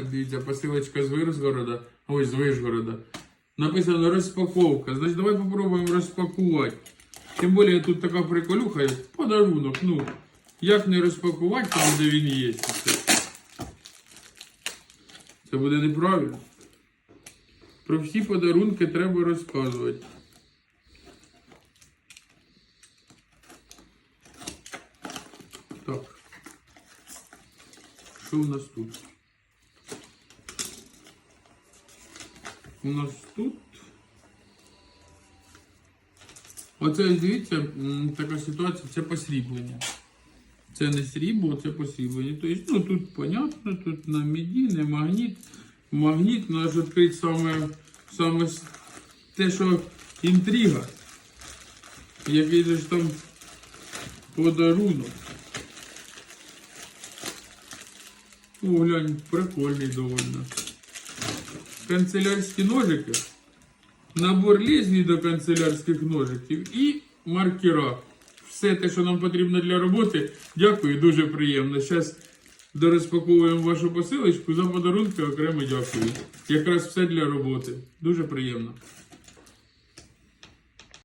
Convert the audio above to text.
Дивіться, посилочка з Вирзгорода. Ой, з Вишгорода. Написано розпаковка. Значить, давай попробуємо розпакувати. Тим більше тут така приколюха, подарунок. Ну, як не розпакувати там, де він є. Це буде неправильно. Про всі подарунки треба розказувати. Так. Що у нас тут? У нас тут. Оце дивіться, така ситуація, це посріблення. Це не срібло, це посріблення. Тобто, ну тут понятно, тут на міді, не магніт. Магніт наш відкрити саме, саме те, що інтрига. Який же ж там подарунок. О, глянь, прикольний довольно. Канцелярські ножики. Набор лезвій до канцелярських ножиків і маркера. Все те, що нам потрібно для роботи. Дякую, дуже приємно. Зараз дорозпаковуємо вашу посилочку за подарунки окремо дякую. Якраз все для роботи. Дуже приємно.